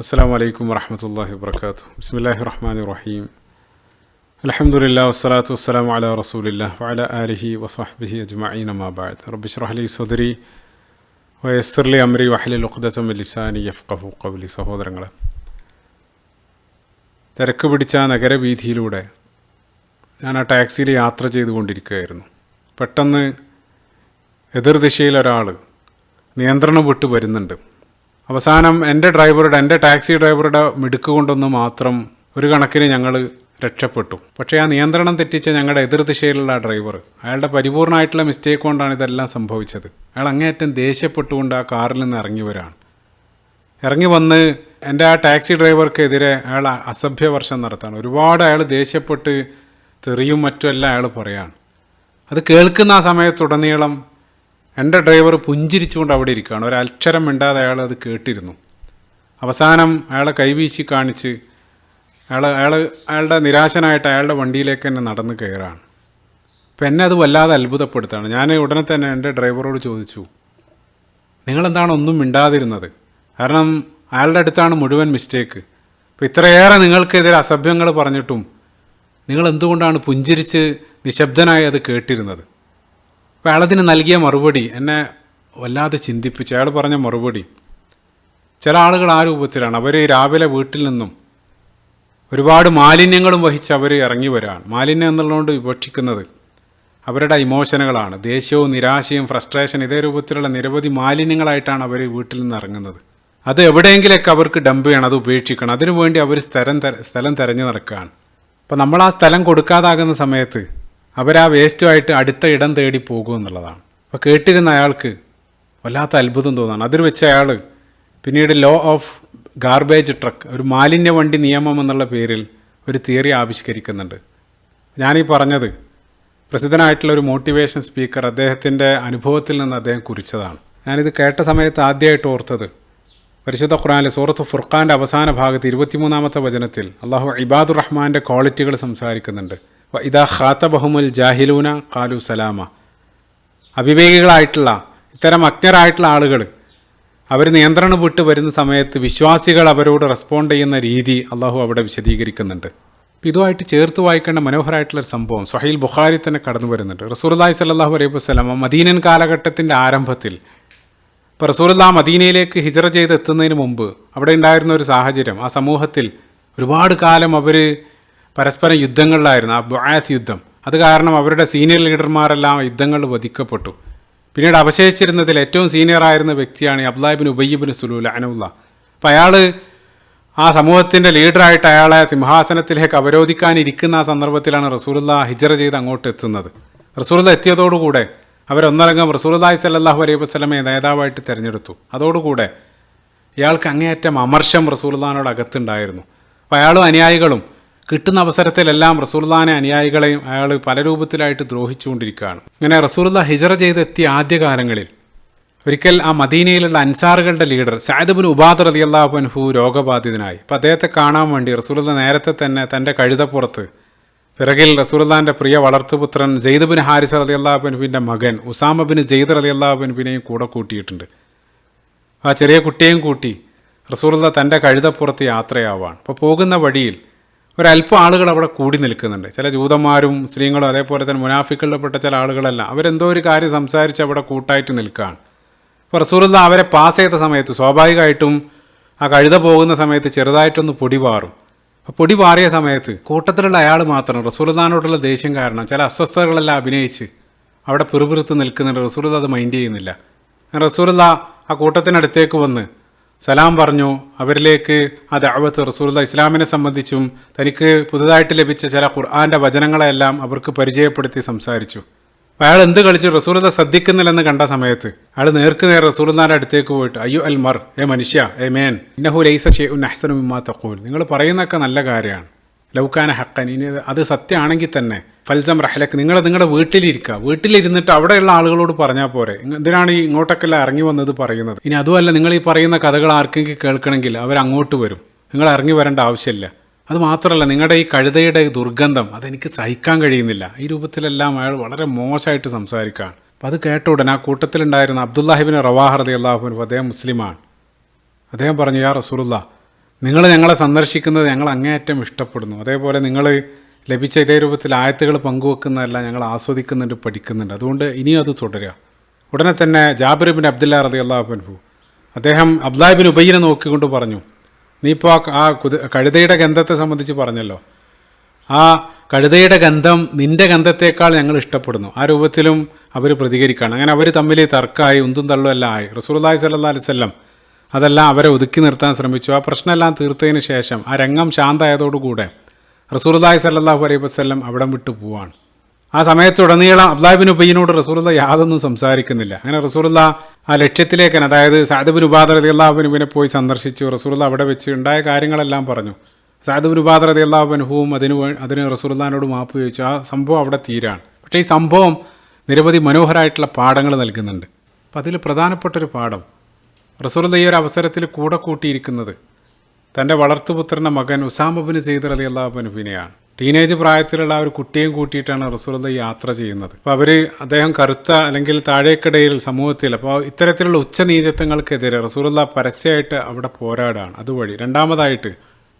അസ്സാം വലൈക്കും വറഹമത്തല്ലാഹി വാത്തു ബിസ്മില്ലാഹി റഹ്മാൻ റഹീം. അലഹമുല്ലാ വസ്സലാത്തു വസ്സലാം അല റസൂലില്ല വല ആലിഹി വസ്വാഹ്ബിഹി അജ്മഈൻ അമാബാദ് റബ്ബിഷ്റഹ്ലി സുദരി വയസ്സർലി അമ്രി വഹലി ലുഖ്ദത്തും ലിസാനി യഫ്ഖഹു ഖൗലി. സഹോദരങ്ങൾ തിരക്ക് പിടിച്ച നഗരവീഥിയിലൂടെ ഞാൻ ആ ടാക്സിയിൽ യാത്ര ചെയ്തുകൊണ്ടിരിക്കുകയായിരുന്നു. പെട്ടെന്ന് എതിർദിശയിൽ ഒരാൾ നിയന്ത്രണം വിട്ട് വരുന്നുണ്ട്. അവസാനം എന്റെ ഡ്രൈവറുടെ എന്റെ ടാക്സി ഡ്രൈവറുടെ മിടുക്ക് കൊണ്ടൊന്ന് മാത്രം ഒരു കണക്കിന് ഞങ്ങൾ രക്ഷപ്പെട്ടു. പക്ഷേ ആ നിയന്ത്രണം തെറ്റിച്ച ഞങ്ങളുടെ എതിർദിശയിലുള്ള ഡ്രൈവർ അയാളുടെ പരിപൂർണമായിട്ടുള്ള മിസ്റ്റേക്ക് കൊണ്ടാണ് ഇതെല്ലാം സംഭവിച്ചത്. അയാൾ അങ്ങേയറ്റം ദേഷ്യപ്പെട്ടുകൊണ്ട് ആ കാറിൽ നിന്ന് ഇറങ്ങി വരാണ് ഇറങ്ങി വന്ന് എന്റെ ആ ടാക്സി ഡ്രൈവർക്കെതിരെ അയാൾ അസഭ്യവർഷം നടത്താണ്. ഒരുപാട് അയാൾ ദേഷ്യപ്പെട്ട് തെറിയും മറ്റുമെല്ലാം അയാൾ പറയാണ്. അത് കേൾക്കുന്ന ആ സമയത്തുടനീളം എന്റെ ഡ്രൈവർ പുഞ്ചിരിച്ചുകൊണ്ട് അവിടെ ഇരിക്കുകയാണ്. ഒരക്ഷരം മിണ്ടാതെ അയാൾ അത് കേട്ടിരുന്നു. അവസാനം അയാളെ കൈവീശി കാണിച്ച് അയാൾ അയാൾ അയാളുടെ നിരാശനായിട്ട് അയാളുടെ വണ്ടിയിലേക്ക് തന്നെ നടന്ന് കയറാണ്. അപ്പം എന്നെ അത് വല്ലാതെ അത്ഭുതപ്പെടുത്താണ്. ഞാൻ ഉടനെ തന്നെ എന്റെ ഡ്രൈവറോട് ചോദിച്ചു നിങ്ങളെന്താണ് ഒന്നും മിണ്ടാതിരുന്നത്? കാരണം അയാളുടെ അടുത്താണ് മുഴുവൻ മിസ്റ്റേക്ക് അപ്പോൾ ഇത്രയേറെ നിങ്ങൾക്കെതിരെ അസഭ്യങ്ങൾ പറഞ്ഞിട്ടും നിങ്ങൾ എന്തുകൊണ്ടാണ് പുഞ്ചിരിച്ച് നിശബ്ദനായി അത് കേട്ടിരുന്നത്? അപ്പോൾ അയാളതിന് നൽകിയ മറുപടി എന്നെ വല്ലാതെ ചിന്തിപ്പിച്ചു. അയാൾ പറഞ്ഞ മറുപടി ചില ആളുകൾ ആ രൂപത്തിലാണ്. അവർ രാവിലെ വീട്ടിൽ നിന്നും ഒരുപാട് മാലിന്യങ്ങളും വഹിച്ച് അവർ ഇറങ്ങി വരാണ്. മാലിന്യം എന്നുള്ളതുകൊണ്ട് വിവക്ഷിക്കുന്നത് അവരുടെ ഇമോഷനുകളാണ്. ദേഷ്യവും നിരാശയും ഫ്രസ്ട്രേഷൻ ഇതേ രൂപത്തിലുള്ള നിരവധി മാലിന്യങ്ങളായിട്ടാണ് അവർ വീട്ടിൽ നിന്ന് ഇറങ്ങുന്നത്. അത് എവിടെയെങ്കിലൊക്കെ അവർക്ക് ഡംപ് ചെയ്യണം അത് ഉപേക്ഷിക്കണം. അതിനുവേണ്ടി അവർ സ്ഥലം സ്ഥലം തിരഞ്ഞു നടക്കുകയാണ്. അപ്പോൾ നമ്മൾ ആ സ്ഥലം കൊടുക്കാതാകുന്ന സമയത്ത് അവർ ആ വേസ്റ്റുമായിട്ട് അടുത്ത ഇടം തേടി പോകും എന്നുള്ളതാണ്. അപ്പോൾ കേട്ടിരുന്ന അയാൾക്ക് വല്ലാത്ത അത്ഭുതം തോന്നാണ്. അതിൽ വെച്ച് അയാൾ പിന്നീട് ലോ ഓഫ് ഗാർബേജ് ട്രക്ക് ഒരു മാലിന്യ വണ്ടി നിയമം എന്നുള്ള പേരിൽ ഒരു തിയറി ആവിഷ്കരിക്കുന്നുണ്ട്. ഞാനീ പറഞ്ഞത് പ്രസിദ്ധനായിട്ടുള്ള ഒരു മോട്ടിവേഷൻ സ്പീക്കർ അദ്ദേഹത്തിന്റെ അനുഭവത്തിൽ നിന്ന് അദ്ദേഹം കുറിച്ചതാണ്. ഞാനിത് കേട്ട സമയത്ത് ആദ്യമായിട്ട് ഓർത്തത് പരിശുദ്ധ ഖുറാനിലെ സൂറത്ത് ഫുർഖാന്റെ അവസാന ഭാഗത്ത് ഇരുപത്തിമൂന്നാമത്തെ വചനത്തിൽ അള്ളാഹു ഇബാദുർ റഹ്മാന്റെ ക്വാളിറ്റികൾ സംസാരിക്കുന്നുണ്ട്. ഇതാ ഖാത്ത ബഹുമുൽ ജാഹിലൂന കാലു സലാമ. അവിവേകികളായിട്ടുള്ള ഇത്തരം അജ്ഞരായിട്ടുള്ള ആളുകൾ അവർ നിയന്ത്രണം വിട്ട് വരുന്ന സമയത്ത് വിശ്വാസികൾ അവരോട് റെസ്പോണ്ട് ചെയ്യുന്ന രീതി അള്ളാഹു അവിടെ വിശദീകരിക്കുന്നുണ്ട്. ഇതുമായിട്ട് ചേർത്ത് വായിക്കേണ്ട മനോഹരമായിട്ടുള്ളൊരു സംഭവം സഹീൽ ബുഖാരി തന്നെ കടന്നു വരുന്നുണ്ട്. റസൂർദായ് സല്ലാഹു അലൈഹി വസ്സലാമ മദീനൻ കാലഘട്ടത്തിന്റെ ആരംഭത്തിൽ ഇപ്പോൾ റസൂലുള്ള മദീനയിലേക്ക് ഹിജറ ചെയ്ത് എത്തുന്നതിന് മുമ്പ് അവിടെ ഉണ്ടായിരുന്ന ഒരു സാഹചര്യം ആ സമൂഹത്തിൽ ഒരുപാട് കാലം അവർ പരസ്പരം യുദ്ധങ്ങളിലായിരുന്നു ആ ബുആത്ത് യുദ്ധം. അത് കാരണം അവരുടെ സീനിയർ ലീഡർമാരെല്ലാം യുദ്ധങ്ങളിൽ വധിക്കപ്പെട്ടു. പിന്നീട് അവശേഷിച്ചിരുന്നതിൽ ഏറ്റവും സീനിയർ ആയിരുന്ന വ്യക്തിയാണ് അബ്ദുല്ലാഹിബിൻ ഉബയ്യബിൻ സുലൂൽ അനുള്ള അപ്പം അയാൾ ആ സമൂഹത്തിന്റെ ലീഡറായിട്ട് അയാളെ സിംഹാസനത്തിലേക്ക് അവരോധിക്കാനിരിക്കുന്ന ആ സന്ദർഭത്തിലാണ് റസൂലുള്ള ഹിജറ ചെയ്ത് അങ്ങോട്ട് എത്തുന്നത്. റസൂലുള്ള എത്തിയതോടുകൂടെ അവരൊന്നടങ്കം റസൂലുല്ലാഹി സല്ലാഹു അലൈഹി വസ്ലമയെ നേതാവായിട്ട് തിരഞ്ഞെടുത്തു. അതോടുകൂടെ ഇയാൾക്ക് അങ്ങേയറ്റം അമർഷം റസൂലുല്ലാനോട് അകത്തുണ്ടായിരുന്നു അപ്പോൾ അയാളും അനുയായികളും കിട്ടുന്ന അവസരത്തിലെല്ലാം റസൂൽദാനെ അനുയായികളെയും അയാൾ പല രൂപത്തിലായിട്ട് ദ്രോഹിച്ചുകൊണ്ടിരിക്കുകയാണ്. ഇങ്ങനെ റസൂൽദ ഹിജറ ചെയ്തെത്തിയ ആദ്യകാലങ്ങളിൽ ഒരിക്കൽ ആ മദീനയിലുള്ള അൻസാറുകളുടെ ലീഡർ സായദബുൻ ഉബാദ് റലി അള്ളാഹുൻഹു രോഗബാധിതനായി. അപ്പം അദ്ദേഹത്തെ കാണാൻ വേണ്ടി റസൂൽദ നേരത്തെ തന്നെ തന്റെ കഴുതപ്പുറത്ത് പിറകിൽ റസൂൽദാന്റെ പ്രിയ വളർത്തുപുത്രൻ ജെയ്ദബിൻ ഹാരിസ് അലി അള്ളാഹുബൻഫിന്റെ മകൻ ഉസാമ ബിൻ ജെയ്ദ് അലി അള്ളാഹുബൻഫിനെയും കൂടെ കൂട്ടിയിട്ടുണ്ട്. ആ ചെറിയ കുട്ടിയെയും കൂട്ടി റസൂൽദ തന്റെ കഴുതപ്പുറത്ത് യാത്രയാവാണ് അപ്പോൾ പോകുന്ന വഴിയിൽ ഒരല്പം ആളുകൾ അവിടെ കൂടി നിൽക്കുന്നുണ്ട്. ചില ജൂതന്മാരും മുസ്ലിങ്ങളും അതേപോലെ തന്നെ മുനാഫിക്കളിൽപ്പെട്ട ചില ആളുകളല്ല അവരെന്തോ ഒരു കാര്യം സംസാരിച്ച് അവിടെ കൂട്ടായിട്ട് നിൽക്കുകയാണ്. അപ്പോൾ റസൂലുള്ള അവരെ പാസ് ചെയ്ത സമയത്ത് സ്വാഭാവികമായിട്ടും ആ കഴുത പോകുന്ന സമയത്ത് ചെറുതായിട്ടൊന്ന് പൊടി പാറും. അപ്പോൾ പൊടി പാറിയ സമയത്ത് കൂട്ടത്തിലുള്ള അയാൾ മാത്രം റസൂലുദാനോടുള്ള ദേഷ്യം കാരണം ചില അസ്വസ്ഥതകളെല്ലാം അഭിനയിച്ച് അവിടെ പിറുപിറുത്ത് നിൽക്കുന്നുണ്ട്. റസൂലുള്ള അത് മൈൻഡ് ചെയ്യുന്നില്ല. റസൂലുള്ള ആ കൂട്ടത്തിനടുത്തേക്ക് വന്ന് സലാം പറഞ്ഞു. അവരിലേക്ക് ആ ദഅവത്ത് റസൂലുള്ള ഇസ്ലാമിനെ സംബന്ധിച്ചും തനിക്ക് പുതുതായിട്ട് ലഭിച്ച ചില ഖുർആാന്റെ വചനങ്ങളെല്ലാം അവർക്ക് പരിചയപ്പെടുത്തി സംസാരിച്ചു. അയാൾ എന്ത് കളിച്ചു? റസൂലത ശ്രദ്ധിക്കുന്നില്ലെന്ന് കണ്ട സമയത്ത് അയാൾ നേർക്ക് നേരെ അടുത്തേക്ക് പോയിട്ട് അയ്യോ അൽ മർ ഏ മനുഷ്യ ഏ മേൻ ഇന്നഹു ലൈസ ഷെ ഉൻ അഹ്സനു മിമ്മാ തക്കൂൽ നിങ്ങൾ പറയുന്നൊക്കെ നല്ല കാര്യമാണ്. ലൗക്കാന ഹക്കൻ ഇനി അത് സത്യമാണെങ്കിൽ തന്നെ ഫൽസം റഹ്ലക്ക് നിങ്ങൾ നിങ്ങളുടെ വീട്ടിലിരിക്കുക. വീട്ടിലിരുന്നിട്ട് അവിടെയുള്ള ആളുകളോട് പറഞ്ഞാൽ പോരെ. എന്തിനാണ് ഈ ഇങ്ങോട്ടൊക്കെല്ലാം ഇറങ്ങി വന്നത് പറയുന്നത്? ഇനി അതുമല്ല നിങ്ങൾ ഈ പറയുന്ന കഥകൾ ആർക്കെങ്കിലും കേൾക്കണമെങ്കിൽ അവർ അങ്ങോട്ട് വരും. നിങ്ങൾ ഇറങ്ങി വരേണ്ട ആവശ്യമില്ല. അത് മാത്രമല്ല നിങ്ങളുടെ ഈ കഴുതയുടെ ദുർഗന്ധം അതെനിക്ക് സഹിക്കാൻ കഴിയുന്നില്ല. ഈ രൂപത്തിലെല്ലാം അയാൾ വളരെ മോശമായിട്ട് സംസാരിക്കുകയാണ്. അപ്പം അത് കേട്ട ഉടനെ ആ കൂട്ടത്തിലുണ്ടായിരുന്ന അബ്ദുല്ലാഹിബിൻ റവാഹർ അലി അള്ളാഹുബിൻ അദ്ദേഹം മുസ്ലിമാണ്. അദ്ദേഹം പറഞ്ഞു യാ റസൂലുള്ള നിങ്ങൾ ഞങ്ങളെ സന്ദർശിക്കുന്നത് ഞങ്ങൾ അങ്ങേയറ്റം ഇഷ്ടപ്പെടുന്നു. അതേപോലെ നിങ്ങൾ ലഭിച്ച ഇതേ രൂപത്തിൽ ആയത്തുകൾ പങ്കുവെക്കുന്നതല്ല ഞങ്ങൾ ആസ്വദിക്കുന്നുണ്ട് പഠിക്കുന്നുണ്ട്. അതുകൊണ്ട് ഇനിയും അത് തുടരുക. ഉടനെ തന്നെ ജാബിർ ബിൻ അബ്ദുല്ല റതി അള്ളാഹുബൻഹു അദ്ദേഹം അബ്ദാഹിബിൻ ഉബയ്യനെ നോക്കിക്കൊണ്ട് പറഞ്ഞു നീ ഇപ്പോൾ ആ കുതി കഴുതയുടെ ഗന്ധത്തെ സംബന്ധിച്ച് പറഞ്ഞല്ലോ. ആ കഴുതയുടെ ഗന്ധം നിന്റെ ഗന്ധത്തേക്കാൾ ഞങ്ങൾ ഇഷ്ടപ്പെടുന്നു. ആ രൂപത്തിലും അവർ പ്രതികരിക്കുകയാണ്. അങ്ങനെ അവർ തമ്മിൽ തർക്കമായി ഉന്തും തള്ളും എല്ലാം ആയി. റസൂൽല്ലാഹി സല്ലാ അലിസ്ല്ലാം അതെല്ലാം അവരെ ഒതുക്കി നിർത്താൻ ശ്രമിച്ചു. ആ പ്രശ്നമെല്ലാം തീർത്തതിന് ശേഷം ആ രംഗം ശാന്തമായതോടുകൂടെ റസൂൽല്ലാഹി സല്ലാഹു അലൈഹി വസ്ലം അവിടം വിട്ടു പോവാണ്. ആ സമയത്തുടനീളം അബ്ദാബിൻ ഉബൈനോട് റസൂലുള്ള യാതൊന്നും സംസാരിക്കുന്നില്ല. അങ്ങനെ റസൂലുള്ള ആ ലക്ഷ്യത്തിലേക്കാണ് അതായത് സാദുബിൻ ഉബാദർ അലി അള്ളാഹുബിനുബിനെ പോയി സന്ദർശിച്ചു. റസൂലുള്ള അവിടെ വെച്ച് ഉണ്ടായ കാര്യങ്ങളെല്ലാം പറഞ്ഞു. സാദുബിൻ ഉബാദർ അലി അള്ളാഹുബൻഹുവും അതിന് അതിന് റസൂലുള്ളാഹിനോട് മാപ്പ് ചോദിച്ചു. ആ സംഭവം അവിടെ തീരാണ്. പക്ഷേ ഈ സംഭവം നിരവധി മനോഹരമായിട്ടുള്ള പാഠങ്ങൾ നൽകുന്നുണ്ട്. അപ്പം അതിൽ പ്രധാനപ്പെട്ടൊരു പാഠം റസൂലുള്ള ഈ ഒരു അവസരത്തിൽ കൂടെ കൂട്ടിയിരിക്കുന്നത് തന്റെ വളർത്തുപുത്രന്റെ മകൻ ഉസാമബിന് സെയ്ദ് അലി അള്ളാഹുബനുബിനെയാണ് ടീനേജ് പ്രായത്തിലുള്ള ഒരു കുട്ടിയും കൂട്ടിയിട്ടാണ് റസൂലുള്ള യാത്ര ചെയ്യുന്നത്. അപ്പോൾ അവർ അദ്ദേഹം കറുത്ത അല്ലെങ്കിൽ താഴേക്കിടയിൽ സമൂഹത്തിൽ അപ്പോൾ ഇത്തരത്തിലുള്ള ഉച്ചനീചത്വങ്ങൾക്കെതിരെ റസൂലുള്ള പരസ്യമായിട്ട് അവിടെ പോരാടാണ്. അതുവഴി രണ്ടാമതായിട്ട്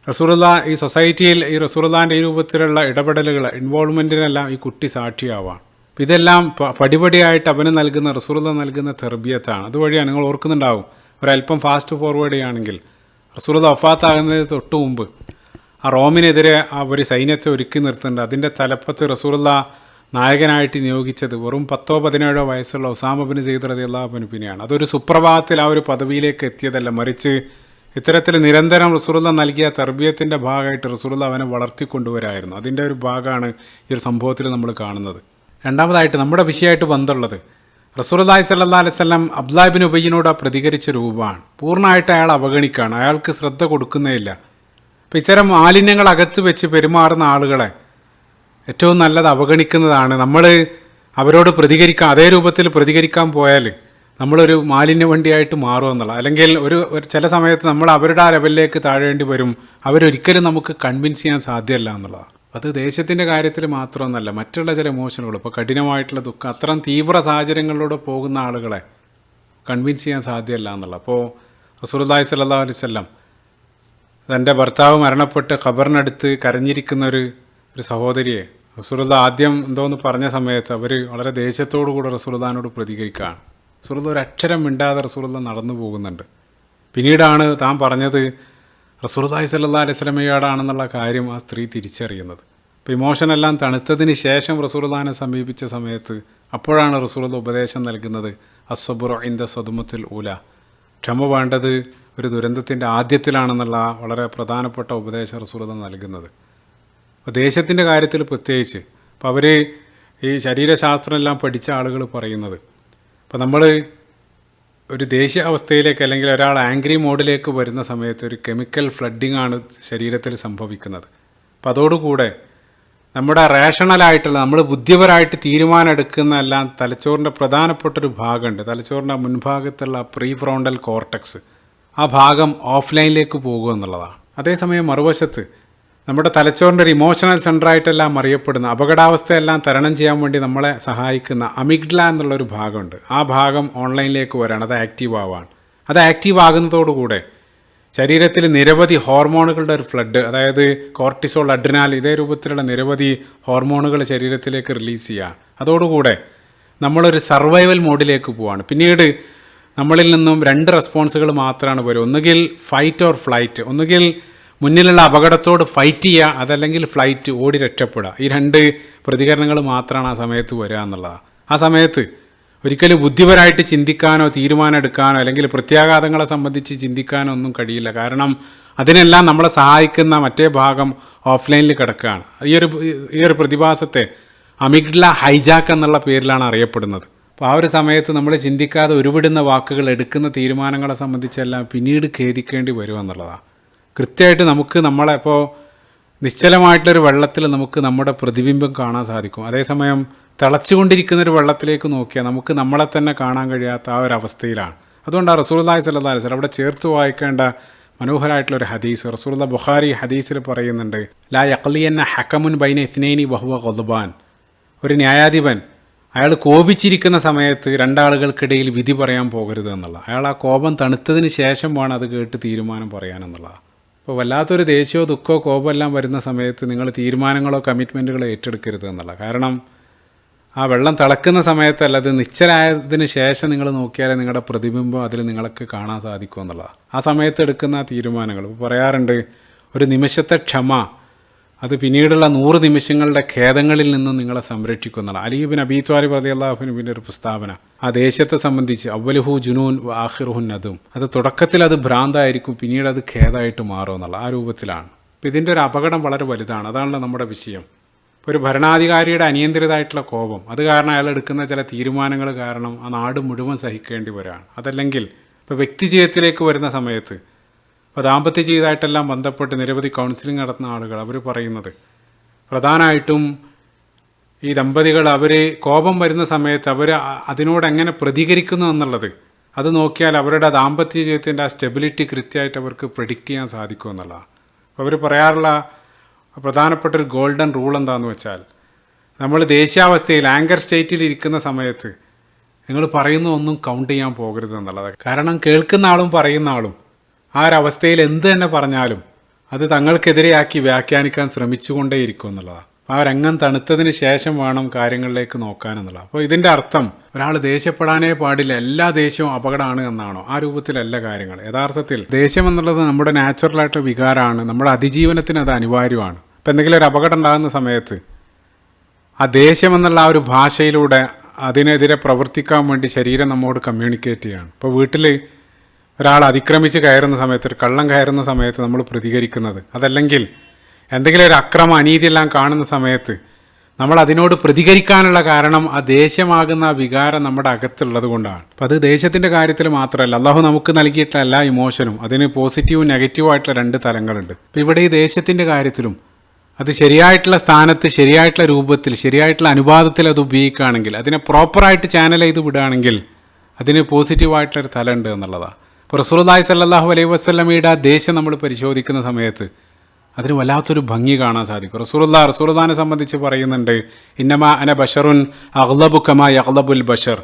റസൂലുള്ള ഈ സൊസൈറ്റിയിൽ ഈ റസൂലുള്ളാന്റെ ഈ രൂപത്തിലുള്ള ഇടപെടലുകൾ ഇൻവോൾവ്മെന്റിനെല്ലാം ഈ കുട്ടി സാക്ഷിയാവാണ്. ഇതെല്ലാം പടിപടിയായിട്ട് അവന് നൽകുന്ന റസൂലുള്ള നൽകുന്ന തെർബിയത്താണ്. അതുവഴിയാണ് നിങ്ങൾ ഓർക്കുന്നുണ്ടാവും. ഒരല്പം ഫാസ്റ്റ് ഫോർവേഡ് ചെയ്യുകയാണെങ്കിൽ റസൂലുള്ള വഫാത്താകുന്നതിന് തൊട്ട് മുമ്പ് ആ റോമിനെതിരെ ഒരു സൈന്യത്തെ ഒരുക്കി നിർത്തുന്നുണ്ട് അതിന്റെ തലപ്പത്ത് റസൂലുള്ള നായകനായിട്ട് നിയോഗിച്ചത് വെറും പത്തോ പതിനേഴോ വയസ്സുള്ള ഒസാമബിന് ചെയ്ത് റതിയുള്ളാബിന് പിന്നെയാണ്. അതൊരു സുപ്രഭാതത്തിൽ ആ ഒരു പദവിയിലേക്ക് എത്തിയതല്ല. മറിച്ച് ഇത്തരത്തിൽ നിരന്തരം റസൂലുള്ള നൽകിയ തർബീയത്തിന്റെ ഭാഗമായിട്ട് റസൂലുള്ള അവനെ വളർത്തിക്കൊണ്ടുവരായിരുന്നു. അതിന്റെ ഒരു ഭാഗമാണ് ഈ ഒരു സംഭവത്തിൽ നമ്മൾ കാണുന്നത്. രണ്ടാമതായിട്ട് നമ്മുടെ വിഷയമായിട്ട് ബന്ധമുള്ളത് റസൂലുള്ളാഹി സല്ല അലൈഹി വസല്ലം അബ്ദുല്ലാഹിബിൻ ഉബയ്യനോട് പ്രതികരിച്ച രൂപമാണ്. പൂർണമായിട്ട് അയാൾ അവഗണിക്കുകയാണ്. അയാൾക്ക് ശ്രദ്ധ കൊടുക്കുന്നേയില്ല. അപ്പം ഇത്തരം മാലിന്യങ്ങൾ അകത്ത് വെച്ച് പെരുമാറുന്ന ആളുകളെ ഏറ്റവും നല്ലത് അവഗണിക്കുന്നതാണ്. നമ്മൾ അവരോട് പ്രതികരിക്കാൻ അതേ രൂപത്തിൽ പ്രതികരിക്കാൻ പോയാൽ നമ്മളൊരു മാലിന്യ വണ്ടിയായിട്ട് മാറുമെന്നുള്ള അല്ലെങ്കിൽ ഒരു ചില സമയത്ത് നമ്മൾ അവരുടെ ആ ലെവലിലേക്ക് താഴേണ്ടി വരും. അവരൊരിക്കലും നമുക്ക് കൺവിൻസ് ചെയ്യാൻ സാധ്യമല്ല എന്നുള്ളതാണ്. അത് ദേശത്തിന്റെ കാര്യത്തിൽ മാത്രമൊന്നല്ല മറ്റുള്ള ചില ഇമോഷനുകൾ ഇപ്പോൾ കഠിനമായിട്ടുള്ള ദുഃഖം അത്തരം തീവ്ര സാഹചര്യങ്ങളിലൂടെ പോകുന്ന ആളുകളെ കൺവിൻസ് ചെയ്യാൻ സാധ്യമല്ല എന്നുള്ള അപ്പോൾ റസൂലുള്ളാഹി സ്വല്ലല്ലാഹു അലൈഹി വസല്ലം തന്റെ ഭർത്താവ് മരണപ്പെട്ട് ഖബറിനടുത്ത് കരഞ്ഞിരിക്കുന്ന ഒരു ഒരു സഹോദരിയെ റസൂലുള്ള ആദ്യം എന്തോന്ന് പറഞ്ഞ സമയത്ത് അവർ വളരെ ദേഷ്യത്തോടു കൂടെ റസൂർദാനോട് പ്രതികരിക്കുകയാണ്. റസൂലുള്ള ഒരു അക്ഷരം മിണ്ടാതെ റസൂലുള്ള നടന്നു പോകുന്നുണ്ട്. പിന്നീടാണ് താൻ പറഞ്ഞത് റസൂലുള്ളാഹി സല്ലാ അലൈഹി വസല്ലമയോടാണെന്നുള്ള കാര്യം ആ സ്ത്രീ തിരിച്ചറിയുന്നത്. അപ്പോൾ ഇമോഷനെല്ലാം തണുത്തതിന് ശേഷം റസൂലുള്ളാഹിനെ സമീപിച്ച സമയത്ത് അപ്പോഴാണ് റസൂലുള്ള ഉപദേശം നൽകുന്നത് അസ്വബുറോ ദ സ്വതുമത്തിൽ ഊല. ക്ഷമ വേണ്ടത് ഒരു ദുരന്തത്തിന്റെ ആദ്യത്തിലാണെന്നുള്ള വളരെ പ്രധാനപ്പെട്ട ഉപദേശം റസൂർദ നൽകുന്നത്. അപ്പോൾ ദേശത്തിന്റെ കാര്യത്തിൽ പ്രത്യേകിച്ച് അപ്പോൾ അവർ ഈ ശരീരശാസ്ത്രം എല്ലാം പഠിച്ച ആളുകൾ പറയുന്നത്. അപ്പോൾ നമ്മൾ ഒരു ദേശീയ അവസ്ഥയിലേക്ക് അല്ലെങ്കിൽ ഒരാൾ ആംഗ്രി മോഡിലേക്ക് വരുന്ന സമയത്ത് ഒരു കെമിക്കൽ ഫ്ലഡിംഗ് ആണ് ശരീരത്തിൽ സംഭവിക്കുന്നത്. അപ്പം അതോടുകൂടെ നമ്മുടെ റേഷണലായിട്ടുള്ള നമ്മൾ ബുദ്ധിപരമായിട്ട് തീരുമാനം എടുക്കുന്ന എല്ലാം തലച്ചോറിന്റെ പ്രധാനപ്പെട്ടൊരു ഭാഗമുണ്ട്. തലച്ചോറിന്റെ മുൻഭാഗത്തുള്ള പ്രീ ഫ്രോണ്ടൽ കോർട്ടക്സ് ആ ഭാഗം ഓഫ്ലൈനിലേക്ക് പോകുക എന്നുള്ളതാണ്. അതേസമയം മറുവശത്ത് നമ്മുടെ തലച്ചോറിന്റെ ഒരു ഇമോഷണൽ സെന്ററായിട്ടെല്ലാം അറിയപ്പെടുന്ന അപകടാവസ്ഥയെല്ലാം തരണം ചെയ്യാൻ വേണ്ടി നമ്മളെ സഹായിക്കുന്ന അമിഗ്ഡ്ല എന്നുള്ളൊരു ഭാഗമുണ്ട്. ആ ഭാഗം ഓൺലൈനിലേക്ക് വരാണ്. അത് ആക്റ്റീവ് ആവാണ് അത് ആക്റ്റീവ് ആകുന്നതോടുകൂടെ ശരീരത്തിൽ നിരവധി ഹോർമോണുകളുടെ ഒരു ഫ്ലഡ് അതായത് കോർട്ടിസോൾ അഡ്രിനാൽ ഇതേ രൂപത്തിലുള്ള നിരവധി ഹോർമോണുകൾ ശരീരത്തിലേക്ക് റിലീസ് ചെയ്യുക. അതോടുകൂടെ നമ്മളൊരു സർവൈവൽ മോഡിലേക്ക് പോവാണ്. പിന്നീട് നമ്മളിൽ നിന്നും രണ്ട് റെസ്പോൺസുകൾ മാത്രമാണ് വരും ഒന്നുകിൽ ഫൈറ്റ് ഓർ ഫ്ലൈറ്റ് ഒന്നുകിൽ മുന്നിലുള്ള അപകടത്തോട് ഫൈറ്റ് ചെയ്യുക അതല്ലെങ്കിൽ ഫ്ലൈറ്റ് ഓടി രക്ഷപ്പെടുക. ഈ രണ്ട് പ്രതികരണങ്ങൾ മാത്രമാണ് ആ സമയത്ത് വരിക എന്നുള്ളതാണ് ആ സമയത്ത് ഒരിക്കലും ബുദ്ധിപരമായിട്ട് ചിന്തിക്കാനോ തീരുമാനം എടുക്കാനോ അല്ലെങ്കിൽ പ്രത്യാഘാതങ്ങളെ സംബന്ധിച്ച് ചിന്തിക്കാനോ ഒന്നും കഴിയില്ല. കാരണം അതിനെല്ലാം നമ്മളെ സഹായിക്കുന്ന മറ്റേ ഭാഗം ഓഫ്ലൈനിൽ കിടക്കുകയാണ്. ഈ ഒരു ഈ ഒരു പ്രതിഭാസത്തെ അമിഗ്ഡല ഹൈജാക്ക് എന്നുള്ള പേരിലാണ് അറിയപ്പെടുന്നത്. അപ്പോൾ ആ ഒരു സമയത്ത് നമ്മൾ ചിന്തിക്കാതെ ഉരുവിടുന്ന വാക്കുകൾ എടുക്കുന്ന തീരുമാനങ്ങളെ സംബന്ധിച്ചെല്ലാം പിന്നീട് ഖേദിക്കേണ്ടി വരും എന്നുള്ളതാണ്. കൃത്യമായിട്ട് നമുക്ക് നമ്മളെ ഇപ്പോൾ നിശ്ചലമായിട്ടുള്ളൊരു വെള്ളത്തിൽ നമുക്ക് നമ്മുടെ പ്രതിബിംബം കാണാൻ സാധിക്കും. അതേസമയം തിളച്ചുകൊണ്ടിരിക്കുന്ന ഒരു വെള്ളത്തിലേക്ക് നോക്കിയാൽ നമുക്ക് നമ്മളെ തന്നെ കാണാൻ കഴിയാത്ത ആ ഒരു അവസ്ഥയിലാണ്. അതുകൊണ്ടാണ് റസൂൽല്ലാഹി സല്ലാ അലൈഹി വസല്ലം അവിടെ ചേർത്ത് വായിക്കേണ്ട മനോഹരമായിട്ടുള്ള ഒരു ഹദീസ് റസൂലുള്ള ബുഖാരി ഹദീസിൽ പറയുന്നുണ്ട് ലാ യഖ്ലിയന്ന ഹക്കമുൻ ബൈന ഇസ്നൈനി ബഹുവ ഖുദ്ബാൻ ഒരു ന്യായാധിപൻ അയാൾ കോപിച്ചിരിക്കുന്ന സമയത്ത് രണ്ടാളുകൾക്കിടയിൽ വിധി പറയാൻ പോകരുത് എന്നുള്ള അയാൾ ആ കോപം തണുത്തതിന് ശേഷം വേണം അത് കേട്ട് തീരുമാനം പറയാനെന്നുള്ളതാണ് അപ്പോൾ വല്ലാത്തൊരു ദേഷ്യമോ ദുഃഖമോ കോപമോ എല്ലാം വരുന്ന സമയത്ത് നിങ്ങൾ തീരുമാനങ്ങളോ കമ്മിറ്റ്മെന്റുകളോ ഏറ്റെടുക്കരുത് എന്നുള്ള. കാരണം ആ വെള്ളം തിളക്കുന്ന സമയത്തല്ല അത് നിശ്ചലായതിന് ശേഷം നിങ്ങൾ നോക്കിയാലേ നിങ്ങളുടെ പ്രതിബിംബം അതിൽ നിങ്ങൾക്ക് കാണാൻ സാധിക്കും എന്നുള്ളതാണ് ആ സമയത്ത് എടുക്കുന്ന തീരുമാനങ്ങൾ. പറയാറുണ്ട് ഒരു നിമിഷത്തെ ക്ഷമ അത് പിന്നീടുള്ള നൂറ് നിമിഷങ്ങളുടെ ഖേദങ്ങളിൽ നിന്നും നിങ്ങളെ സംരക്ഷിക്കുന്നതാണ് അലീബിൻ അബീത്വാലി അള്ളാഹുനുബിന്റെ ഒരു പ്രസ്താവന. ആ ദേശത്തെ സംബന്ധിച്ച് അവലുഹു ജുനൂൻ ആഹിറുഹുൻ അതും അത് തുടക്കത്തിൽ അത് ഭ്രാന്തായിരിക്കും പിന്നീട് അത് ഖേദായിട്ട് മാറും എന്നുള്ള ആ രൂപത്തിലാണ്. അപ്പം ഇതിന്റെ ഒരു അപകടം വളരെ വലുതാണ്. അതാണല്ലോ നമ്മുടെ വിഷയം. ഒരു ഭരണാധികാരിയുടെ അനിയന്ത്രിതമായിട്ടുള്ള കോപം അത് കാരണം അയാൾ എടുക്കുന്ന ചില തീരുമാനങ്ങൾ കാരണം ആ നാട് മുഴുവൻ സഹിക്കേണ്ടി വരികയാണ് അതല്ലെങ്കിൽ ഇപ്പോൾ വ്യക്തി ജീവിതത്തിലേക്ക് വരുന്ന സമയത്ത് ഇപ്പോൾ ദാമ്പത്യ ജീവിതമായിട്ടെല്ലാം ബന്ധപ്പെട്ട് നിരവധി കൗൺസിലിംഗ് നടത്തുന്ന ആളുകൾ അവർ പറയുന്നത് പ്രധാനമായിട്ടും ഈ ദമ്പതികൾ അവർ കോപം വരുന്ന സമയത്ത് അവർ അതിനോട് എങ്ങനെ പ്രതികരിക്കുന്നു എന്നുള്ളത് അത് നോക്കിയാൽ അവരുടെ ദാമ്പത്യ ജീവിതത്തിന്റെ ആ സ്റ്റെബിലിറ്റി കൃത്യമായിട്ട് അവർക്ക് പ്രിഡിക്റ്റ് ചെയ്യാൻ സാധിക്കും എന്നുള്ളതാണ്. അപ്പോൾ അവർ പറയാറുള്ള പ്രധാനപ്പെട്ട ഒരു ഗോൾഡൻ റൂൾ എന്താണെന്ന് വെച്ചാൽ നമ്മൾ ദേശീയാവസ്ഥയിൽ ആങ്കർ സ്റ്റേറ്റിൽ ഇരിക്കുന്ന സമയത്ത് നിങ്ങൾ പറയുന്ന ഒന്നും കൗണ്ട് ചെയ്യാൻ പോകരുത് എന്നുള്ളത്. കാരണം കേൾക്കുന്ന ആളും പറയുന്ന ആളും ആ ഒരവസ്ഥയിൽ എന്ത് തന്നെ പറഞ്ഞാലും അത് തങ്ങൾക്കെതിരെയാക്കി വ്യാഖ്യാനിക്കാൻ ശ്രമിച്ചുകൊണ്ടേയിരിക്കും എന്നുള്ളതാണ്. ആ രംഗം തണുത്തതിന് ശേഷം വേണം കാര്യങ്ങളിലേക്ക് നോക്കാൻ എന്നുള്ളത് അപ്പോൾ ഇതിന്റെ അർത്ഥം ഒരാൾ ദേഷ്യപ്പെടാനേ പാടില്ല എല്ലാ ദേഷ്യവും അപകടമാണ് എന്നാണോ? ആ രൂപത്തിലല്ല കാര്യങ്ങൾ. യഥാർത്ഥത്തിൽ ദേഷ്യം എന്നുള്ളത് നമ്മുടെ നാച്ചുറലായിട്ടുള്ള വികാരമാണ് നമ്മുടെ അതിജീവനത്തിന് അത് അനിവാര്യമാണ്. ഇപ്പം എന്തെങ്കിലും ഒരു അപകടം ഉണ്ടാകുന്ന സമയത്ത് ആ ദേഷ്യം എന്നുള്ള ആ ഒരു ഭാഷയിലൂടെ അതിനെതിരെ പ്രവർത്തിക്കാൻ വേണ്ടി ശരീരം നമ്മോട് കമ്മ്യൂണിക്കേറ്റ് ചെയ്യാണ്. ഇപ്പോൾ വീട്ടിൽ ഒരാൾ അതിക്രമിച്ച് കയറുന്ന സമയത്ത് ഒരു കള്ളം കയറുന്ന സമയത്ത് നമ്മൾ പ്രതികരിക്കുന്നത്. അതല്ലെങ്കിൽ എന്തെങ്കിലും ഒരു അക്രമ അനീതിയെല്ലാം കാണുന്ന സമയത്ത് നമ്മൾ അതിനോട് പ്രതികരിക്കാനുള്ള കാരണം ആ ദേഷ്യമാകുന്ന വികാരം നമ്മുടെ അകത്തുള്ളത് കൊണ്ടാണ്. അപ്പം അത് ദേഷ്യത്തിന്റെ കാര്യത്തിൽ മാത്രമല്ല അള്ളാഹു നമുക്ക് നൽകിയിട്ടുള്ള എല്ലാ ഇമോഷനും അതിന് പോസിറ്റീവും നെഗറ്റീവും ആയിട്ടുള്ള രണ്ട് തലങ്ങളുണ്ട്. അപ്പം ഇവിടെ ഈ ദേഷ്യത്തിന്റെ കാര്യത്തിലും അത് ശരിയായിട്ടുള്ള സ്ഥാനത്ത് ശരിയായിട്ടുള്ള രൂപത്തിൽ ശരിയായിട്ടുള്ള അനുപാതത്തിൽ അത് ഉപയോഗിക്കുകയാണെങ്കിൽ അതിനെ പ്രോപ്പറായിട്ട് ചാനൽ ചെയ്ത് വിടുകയാണെങ്കിൽ അതിന് പോസിറ്റീവായിട്ടുള്ളൊരു തലമുണ്ട് എന്നുള്ളതാണ്. ഇപ്പോൾ റസൂലുള്ളാഹി സല്ലാഹു അലൈഹി വസ്ലമിയുടെ ആ ദേശം നമ്മൾ പരിശോധിക്കുന്ന സമയത്ത് അതിന് വല്ലാത്തൊരു ഭംഗി കാണാൻ സാധിക്കും. റസൂറുല്ലാ റസൂലുള്ളാഹിനെ സംബന്ധിച്ച് പറയുന്നുണ്ട് ഇന്നമ അന ബഷറുൻ അഹ്ലബു കമാ അഹ്ലബുൽ ബഷർ.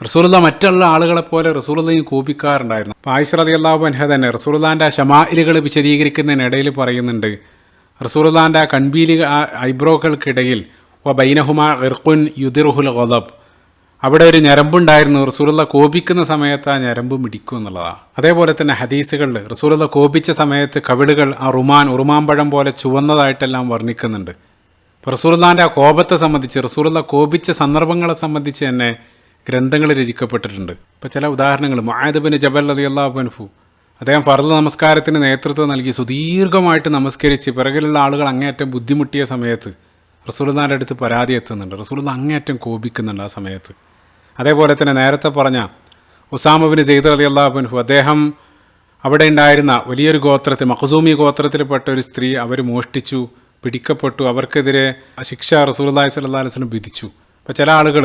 റസൂറുല്ല മറ്റുള്ള ആളുകളെ പോലെ റസൂറുല്ലയും കോപിക്കാറുണ്ടായിരുന്നു. അപ്പോൾ ആയിഷ റതി അള്ളാഹു ബൻഹ തന്നെ റസൂറുല്ലാന്റെ ആ ഷമായിലുകൾ വിശദീകരിക്കുന്നതിനിടയിൽ പറയുന്നുണ്ട് റസൂറുല്ലാന്റെ കൺബീലി ഐബ്രോകൾക്കിടയിൽ വ ബൈനഹുമ ഇർഖുൻ യുദിറുഹുൽ ഗദബ്. അവിടെ ഒരു ഞരമ്പുണ്ടായിരുന്നു. റസൂലുള്ള കോപിക്കുന്ന സമയത്ത് ആ ഞരമ്പ് മിടിക്കും എന്നുള്ളതാണ് അതേപോലെ തന്നെ ഹദീസുകളിൽ റസൂലുള്ള കോപിച്ച സമയത്ത് കവിളുകൾ ആ റുമാൻ ഉറുമാമ്പഴം പോലെ ചുവന്നതായിട്ടെല്ലാം വർണിക്കുന്നുണ്ട്. ഇപ്പോൾ റസൂലുള്ളാന്റെ ആ കോപത്തെ സംബന്ധിച്ച് റസൂലുള്ള കോപിച്ച സന്ദർഭങ്ങളെ സംബന്ധിച്ച് തന്നെ ഗ്രന്ഥങ്ങൾ രചിക്കപ്പെട്ടിട്ടുണ്ട്. ഇപ്പോൾ ചില ഉദാഹരണങ്ങൾ മായദബിന് ജബൽ അലി അള്ളാഹുബൻഫു അദ്ദേഹം ഫർദ് നമസ്കാരത്തിന് നേതൃത്വം നൽകി സുദീർഘമായിട്ട് നമസ്കരിച്ച് പിറകിലുള്ള ആളുകൾ അങ്ങേയറ്റം ബുദ്ധിമുട്ടിയ സമയത്ത് റസൂലുള്ളാന്റെ അടുത്ത് പരാതി എത്തുന്നുണ്ട്. റസൂലുള്ള അങ്ങേയറ്റം കോപിക്കുന്നുണ്ട് ആ സമയത്ത്. അതേപോലെ തന്നെ നേരത്തെ പറഞ്ഞ ഉസാമബിന് സെയ്ദ് അലി അള്ളാഹുബൻഹു അദ്ദേഹം അവിടെ ഉണ്ടായിരുന്ന വലിയൊരു ഗോത്രത്തിൽ മഖസൂമി ഗോത്രത്തിൽപ്പെട്ട ഒരു സ്ത്രീ അവർ മോഷ്ടിച്ചു പിടിക്കപ്പെട്ടു അവർക്കെതിരെ ശിക്ഷ റസൂലുള്ളാഹി സ്വല്ലല്ലാഹു അലൈഹി വസല്ലം വിധിച്ചു. അപ്പോൾ ചില ആളുകൾ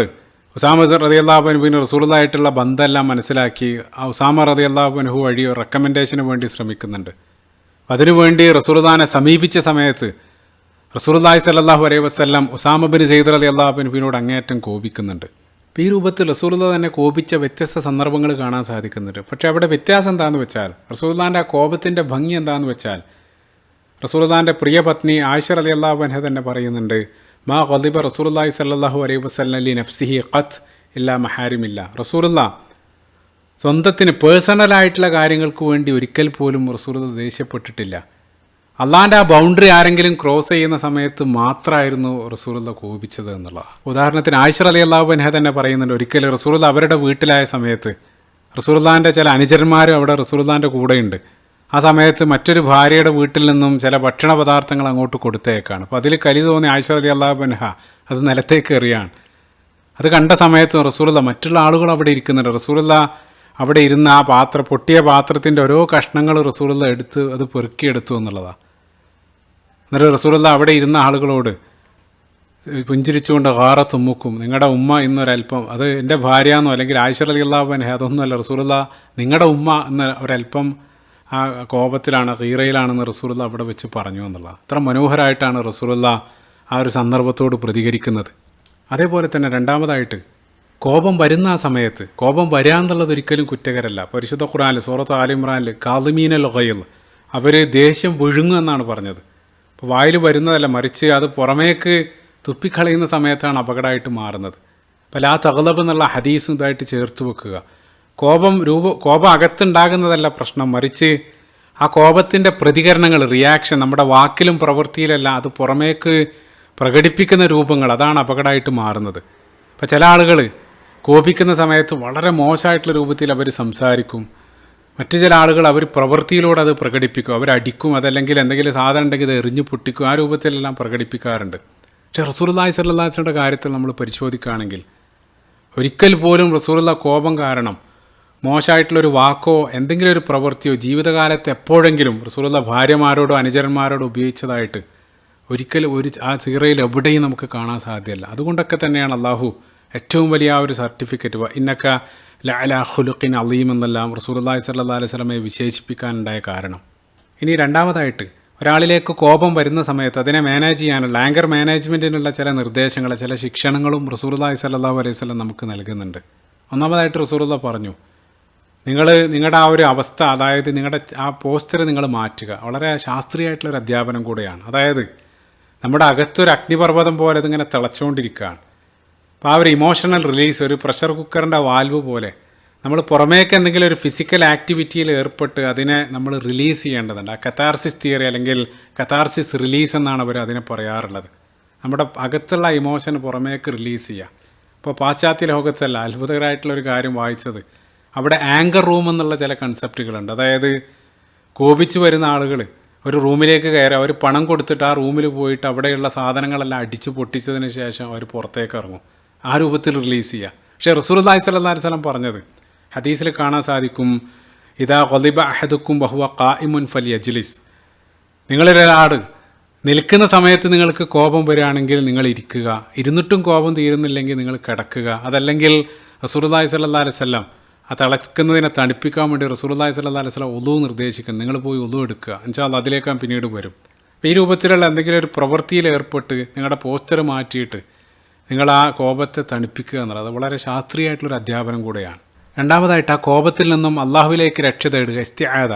ഉസാമ റതി അള്ളാഹുബൻഹുവിന് റസൂലായിട്ടുള്ള ബന്ധമെല്ലാം മനസ്സിലാക്കി ആ ഉസാമ റതി അള്ളാഹുബൻഹു വഴി റെക്കമെൻഡേഷന് വേണ്ടി ശ്രമിക്കുന്നുണ്ട്. അതിനുവേണ്ടി റസൂൽദാനെ സമീപിച്ച സമയത്ത് റസൂലുള്ളാഹി സ്വല്ലല്ലാഹു അലൈഹി വസല്ലം ഉസാമ ബിൻ സെയ്ദ് അലി അള്ളാഹുബൻഹുവിനോട് അങ്ങേയറ്റം കോപിക്കുന്നുണ്ട്. ഈ രൂപത്തിൽ റസൂലുള്ള തന്നെ കോപിച്ച വ്യത്യസ്ത സന്ദർഭങ്ങൾ കാണാൻ സാധിക്കുന്നുണ്ട്. പക്ഷേ അവിടെ വ്യത്യാസം എന്താണെന്ന് വെച്ചാൽ റസൂലുള്ളാന്റെ ആ കോപത്തിന്റെ ഭംഗി എന്താണെന്ന് വെച്ചാൽ റസൂലുള്ളാന്റെ പ്രിയ പത്നി ആയിഷ അലി അള്ളാഹു അൻഹ തന്നെ പറയുന്നുണ്ട് മാ ഖദിബ റസൂലുള്ളാഹി സല്ലല്ലാഹു അലൈഹി വസല്ലം ലി നഫ്സിഹി ഖത്ത് ഇല്ലാ മഹാരിമില്ല. റസൂലുള്ള സ്വന്തത്തിന് പേഴ്സണലായിട്ടുള്ള കാര്യങ്ങൾക്ക് വേണ്ടി ഒരിക്കൽ പോലും റസൂലുള്ള ദേഷ്യപ്പെട്ടിട്ടില്ല. അള്ളാന്റെ ആ ബൗണ്ടറി ആരെങ്കിലും ക്രോസ് ചെയ്യുന്ന സമയത്ത് മാത്രമായിരുന്നു റസൂലുള്ള കോപിച്ചത് എന്നുള്ളതാണ് ഉദാഹരണത്തിന് ആയിഷർ അലി അള്ളാഹു അൻഹ തന്നെ പറയുന്നുണ്ട് ഒരിക്കൽ റസൂലുള്ള അവരുടെ വീട്ടിലായ സമയത്ത് റസൂലുള്ളാന്റെ ചില അനുചരന്മാരും അവിടെ റസൂലുള്ളാന്റെ കൂടെയുണ്ട്. ആ സമയത്ത് മറ്റൊരു ഭാര്യയുടെ വീട്ടിൽ നിന്നും ചില ഭക്ഷണ പദാർത്ഥങ്ങൾ അങ്ങോട്ട് കൊടുത്തേക്കാണ്. അപ്പോൾ അതിൽ കലി തോന്നി ആയിഷ അലി അള്ളാഹു അൻഹ അത് നിലത്തേക്ക് എറിയാണ് അത് കണ്ട സമയത്ത് റസൂലുള്ള മറ്റുള്ള ആളുകൾ അവിടെ ഇരിക്കുന്നുണ്ട്. റസൂലുള്ള അവിടെ ഇരുന്ന് ആ പാത്രം പൊട്ടിയ പാത്രത്തിന്റെ ഓരോ കഷ്ണങ്ങൾ റസൂലുള്ള എടുത്ത് അത് പെറുക്കിയെടുത്തു എന്നുള്ളതാണ് എന്നിട്ട് റസൂലുള്ള അവിടെ ഇരുന്ന ആളുകളോട് പുഞ്ചിരിച്ചുകൊണ്ട് ഹാറ തുമ്മുക്കും നിങ്ങളുടെ ഉമ്മ ഇന്നൊരല്പം അത് എന്റെ ഭാര്യ എന്നോ അല്ലെങ്കിൽ ആയിഷർ അലി അള്ളാഹുബൻ അതൊന്നുമല്ല റസൂലുള്ള നിങ്ങളുടെ ഉമ്മ എന്ന ഒരല്പം ആ കോപത്തിലാണ് ഹീറയിലാണെന്ന് റസൂലുള്ള അവിടെ വെച്ച് പറഞ്ഞു എന്നുള്ളത്. അത്ര മനോഹരമായിട്ടാണ് റസൂലുള്ള ആ ഒരു സന്ദർഭത്തോട് പ്രതികരിക്കുന്നത്. അതേപോലെ തന്നെ രണ്ടാമതായിട്ട് കോപം വരുന്ന ആ സമയത്ത് കോപം വരാന്നുള്ളത് ഒരിക്കലും കുറ്റകരല്ല. പരിശുദ്ധ ഖുറാനിൽ സൂറത്ത് ആലിമ്രാനിൽ കാലിമീന ലൊഹയിൽ അവർ ദേഷ്യം വിഴുങ്ങും എന്നാണ് പറഞ്ഞത്. അപ്പോൾ വായിൽ വരുന്നതല്ല മറിച്ച് അത് പുറമേക്ക് തുപ്പിക്കളയുന്ന സമയത്താണ് അപകടമായിട്ട് മാറുന്നത്. അപ്പോൾ ലാ തകലബ് എന്നുള്ള ഹദീസും ഇതായിട്ട് ചേർത്ത് വെക്കുക. കോപം രൂപ കോപം അകത്തുണ്ടാകുന്നതല്ല പ്രശ്നം. മറിച്ച് ആ കോപത്തിന്റെ പ്രതികരണങ്ങൾ റിയാക്ഷൻ നമ്മുടെ വാക്കിലും പ്രവൃത്തിയിലല്ല അത് പുറമേക്ക് പ്രകടിപ്പിക്കുന്ന രൂപങ്ങൾ അതാണ് അപകടമായിട്ട് മാറുന്നത്. അപ്പോൾ ചില ആളുകൾ കോപിക്കുന്ന സമയത്ത് വളരെ മോശമായിട്ടുള്ള രൂപത്തിൽ അവർ സംസാരിക്കും. മറ്റു ചില ആളുകൾ അവർ പ്രവൃത്തിയിലൂടെ അത് പ്രകടിപ്പിക്കും. അവരടിക്കും അതല്ലെങ്കിൽ എന്തെങ്കിലും സാധനം ഉണ്ടെങ്കിൽ ഇത് എറിഞ്ഞു പൊട്ടിക്കും. ആ രൂപത്തിലെല്ലാം പ്രകടിപ്പിക്കാറുണ്ട്. പക്ഷേ റസൂർലായി സല്ലാസിന്റെ കാര്യത്തിൽ നമ്മൾ പരിശോധിക്കുകയാണെങ്കിൽ ഒരിക്കൽ പോലും റസൂറുള്ള കോപം കാരണം മോശമായിട്ടുള്ളൊരു വാക്കോ എന്തെങ്കിലും ഒരു പ്രവൃത്തിയോ ജീവിതകാലത്ത് എപ്പോഴെങ്കിലും റസൂറുള്ള ഭാര്യമാരോടോ അനുചരന്മാരോടോ ഉപയോഗിച്ചതായിട്ട് ഒരിക്കലും ഒരു ആ സീറയിൽ എവിടെയും നമുക്ക് കാണാൻ സാധ്യമല്ല. അതുകൊണ്ടൊക്കെ തന്നെയാണ് അള്ളാഹു ഏറ്റവും വലിയ ഒരു സർട്ടിഫിക്കറ്റ് ഇന്നക്ക ലാല ഖുലുഖിൻ അലീം എന്നെല്ലാം റസൂലുള്ളാഹി സ്വല്ലല്ലാഹി അലൈഹി വസല്ലമയെ വിശേഷിപ്പിക്കാനുണ്ടായ കാരണം. ഇനി രണ്ടാമതായിട്ട് ഒരാളിലേക്ക് കോപം വരുന്ന സമയത്ത് അതിനെ മാനേജ് ചെയ്യാനുള്ള ആങ്കർ മാനേജ്മെന്റിനുള്ള ചില നിർദ്ദേശങ്ങൾ ചില ശിക്ഷണങ്ങളും റസൂലുള്ളാഹി സ്വല്ലല്ലാഹു അലൈഹി വസല്ലം നമുക്ക് നൽകുന്നുണ്ട്. ഒന്നാമതായിട്ട് റസൂലുള്ള പറഞ്ഞു നിങ്ങൾ നിങ്ങളുടെ ആ ഒരു അവസ്ഥ അതായത് നിങ്ങളുടെ ആ പോസ്റ്റർ നിങ്ങൾ മാറ്റുക. വളരെ ശാസ്ത്രീയമായിട്ടുള്ളൊരു അധ്യാപനം കൂടെയാണ്. അതായത് നമ്മുടെ അകത്തൊരു അഗ്നിപർവതം പോലെ ഇതിങ്ങനെ തിളച്ചുകൊണ്ടിരിക്കുകയാണ് അപ്പോൾ ആ ഒരു ഇമോഷണൽ റിലീസ് ഒരു പ്രഷർ കുക്കറിന്റെ വാൽവ് പോലെ നമ്മൾ പുറമേക്ക് എന്തെങ്കിലും ഒരു ഫിസിക്കൽ ആക്ടിവിറ്റിയിൽ ഏർപ്പെട്ട് അതിനെ നമ്മൾ റിലീസ് ചെയ്യേണ്ടതുണ്ട്. ആ കത്താർസിസ് തിയറി അല്ലെങ്കിൽ കത്താർസിസ് റിലീസ് എന്നാണ് അവർ അതിനെ പറയാറുള്ളത്. നമ്മുടെ അകത്തുള്ള ഇമോഷൻ പുറമേക്ക് റിലീസ് ചെയ്യുക. ഇപ്പോൾ പാശ്ചാത്യ ലോകത്തല്ല അത്ഭുതകരമായിട്ടുള്ള ഒരു കാര്യം വായിച്ചത്. അവിടെ ആങ്കർ റൂം എന്നുള്ള ചില കൺസെപ്റ്റുകളുണ്ട് അതായത് കോപിച്ച് വരുന്ന ആളുകൾ ഒരു റൂമിലേക്ക് കയറി അവർ പണം കൊടുത്തിട്ട് ആ റൂമിൽ പോയിട്ട് അവിടെയുള്ള സാധനങ്ങളെല്ലാം അടിച്ച് പൊട്ടിച്ചതിന് ശേഷം അവർ പുറത്തേക്ക് ഇറങ്ങും. ആ രൂപത്തിൽ റിലീസ് ചെയ്യുക പക്ഷേ സ്വല്ലല്ലാഹി അലൈഹി വസല്ലം പറഞ്ഞത് ഹദീസിൽ കാണാൻ സാധിക്കും ഇതാ ഖലിബ അഹദുക്കും ബഹുവ ഖായിമുൻ ഫലി അജ്ലിസ് നിങ്ങളിലൊരാട് നിൽക്കുന്ന സമയത്ത് നിങ്ങൾക്ക് കോപം വരികയാണെങ്കിൽ നിങ്ങൾ ഇരിക്കുക. ഇരുന്നിട്ടും കോപം തീരുന്നില്ലെങ്കിൽ നിങ്ങൾ കിടക്കുക. അതല്ലെങ്കിൽ റസൂർല്ലാഹി സ്വല്ലല്ലാഹി അലൈഹി വസല്ലം ആ തിളക്കുന്നതിനെ തണുപ്പിക്കാൻ വേണ്ടി സ്വല്ലല്ലാഹി അലൈഹി വസല്ലം ഒതു നിർദ്ദേശിക്കുന്നു നിങ്ങൾ പോയി ഒതു എടുക്കുക. എന്നുവെച്ചാൽ അതിലേക്കാൻ പിന്നീട് വരും. ഈ രൂപത്തിലുള്ള എന്തെങ്കിലും ഒരു പ്രവൃത്തിയിൽ ഏർപ്പെട്ട് നിങ്ങളുടെ പോസ്റ്റർ മാറ്റിയിട്ട് നിങ്ങൾ ആ കോപത്തെ തണുപ്പിക്കുക എന്നുള്ളത് വളരെ ശാസ്ത്രീയമായിട്ടുള്ളൊരു അധ്യാപനം കൂടെയാണ്. രണ്ടാമതായിട്ട് ആ കോപത്തിൽ നിന്നും അള്ളാഹുവിലേക്ക് രക്ഷ തേടുക ഇസ്തിയായത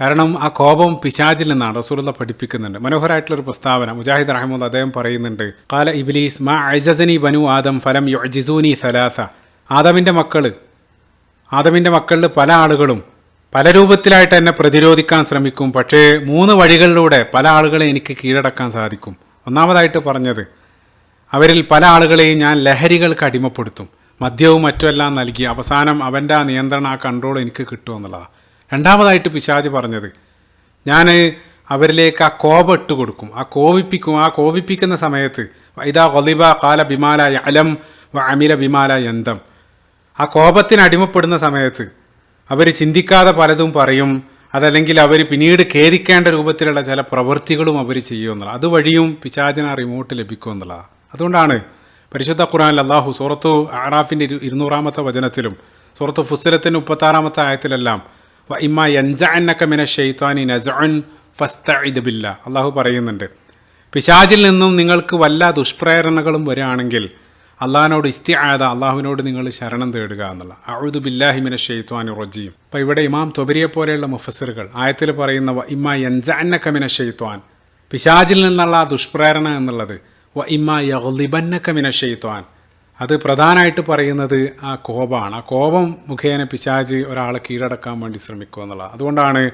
കാരണം ആ കോപം പിശാചിൽ നിന്നാണ് റസൂലുള്ള പഠിപ്പിക്കുന്നുണ്ട്. മനോഹരമായിട്ടുള്ളൊരു പ്രസ്താവന. മുജാഹിദ് റഹ്മുല്ല അദ്ദേഹം പറയുന്നുണ്ട് കാല ഇബ്ലീസ് മാ ഐസനി ബനു ആദം ഫലം യുജിസൂനി സലാസ. ആദമിന്റെ മക്കൾ ആദമിന്റെ മക്കളിൽ പല ആളുകളും പല രൂപത്തിലായിട്ട് എന്നെ പ്രതിരോധിക്കാൻ ശ്രമിക്കും. പക്ഷേ മൂന്ന് വഴികളിലൂടെ പല ആളുകളെ എനിക്ക് കീഴടക്കാൻ സാധിക്കും. ഒന്നാമതായിട്ട് പറഞ്ഞത് അവരിൽ പല ആളുകളെയും ഞാൻ ലഹരികൾക്ക് അടിമപ്പെടുത്തും. മദ്യവും മറ്റുമെല്ലാം നൽകി അവസാനം അവന്റെ ആ നിയന്ത്രണം ആ കൺട്രോൾ എനിക്ക് കിട്ടുമെന്നുള്ളതാണ് രണ്ടാമതായിട്ട് പിശാജ് പറഞ്ഞത് ഞാൻ അവരിലേക്ക് ആ കോപം ഇട്ട് കൊടുക്കും. ആ കോപിപ്പിക്കും ആ കോപിപ്പിക്കുന്ന സമയത്ത് ഇതാ ഒലിബ കാല ബിമാല അലം അമില ബിമാല യന്തം. ആ കോപത്തിന് അടിമപ്പെടുന്ന സമയത്ത് അവർ ചിന്തിക്കാതെ പലതും പറയും. അതല്ലെങ്കിൽ അവർ പിന്നീട് ഖേദിക്കേണ്ട രൂപത്തിലുള്ള ചില പ്രവൃത്തികളും അവർ ചെയ്യുമെന്നുള്ളത്. അതുവഴിയും പിശാചിന റിമോട്ട് ലഭിക്കുമെന്നുള്ളതാണ് അതുകൊണ്ടാണ് പരിശുദ്ധ ഖുറാനിൽ അള്ളാഹു സൂറത്തു ആറാഫിന്റെ ഇരു ഇരുന്നൂറാമത്തെ വചനത്തിലും സൂറത്ത് ഫുസ്സലത്തിന്റെ മുപ്പത്താറാമത്തെ ആയത്തിലെല്ലാം ഇമ്മ യൻസഅന്നക മിന ഷെയ്ത്താനി നസഅൻ ഫസ്തഇദ് ബില്ല അള്ളാഹു പറയുന്നുണ്ട്. പിശാചിൽ നിന്നും നിങ്ങൾക്ക് വല്ല ദുഷ്പ്രേരണകളും വരികയാണെങ്കിൽ അള്ളാഹിനോട് ഇസ്തിആദ അള്ളാഹുവിനോട് നിങ്ങൾ ശരണം തേടുക എന്നുള്ള. അഴുദു ബില്ലാഹിമിന ഷെയ്ത്വാൻ റജീം. അപ്പോൾ ഇവിടെ ഇമാം തൊബരിയെ പോലെയുള്ള മുഫസറുകൾ ആയത്തിൽ പറയുന്ന ഇമ്മ യൻസഅന്നക്കമിന ഷെയ്ത്വാൻ പിശാചിൽ നിന്നുള്ള ദുഷ്പ്രേരണ എന്നുള്ളത് വ ഇമ്മ യഗ്ലിബന്നക്കമിന ഷെയ്ത്വാൻ അത് പ്രധാനമായിട്ട് പറയുന്നത് ആ കോപമാണ്. ആ കോപം മുഖേന പിശാജ് ഒരാളെ കീഴടക്കാൻ വേണ്ടി ശ്രമിക്കുക എന്നുള്ളത് അതുകൊണ്ടാണ്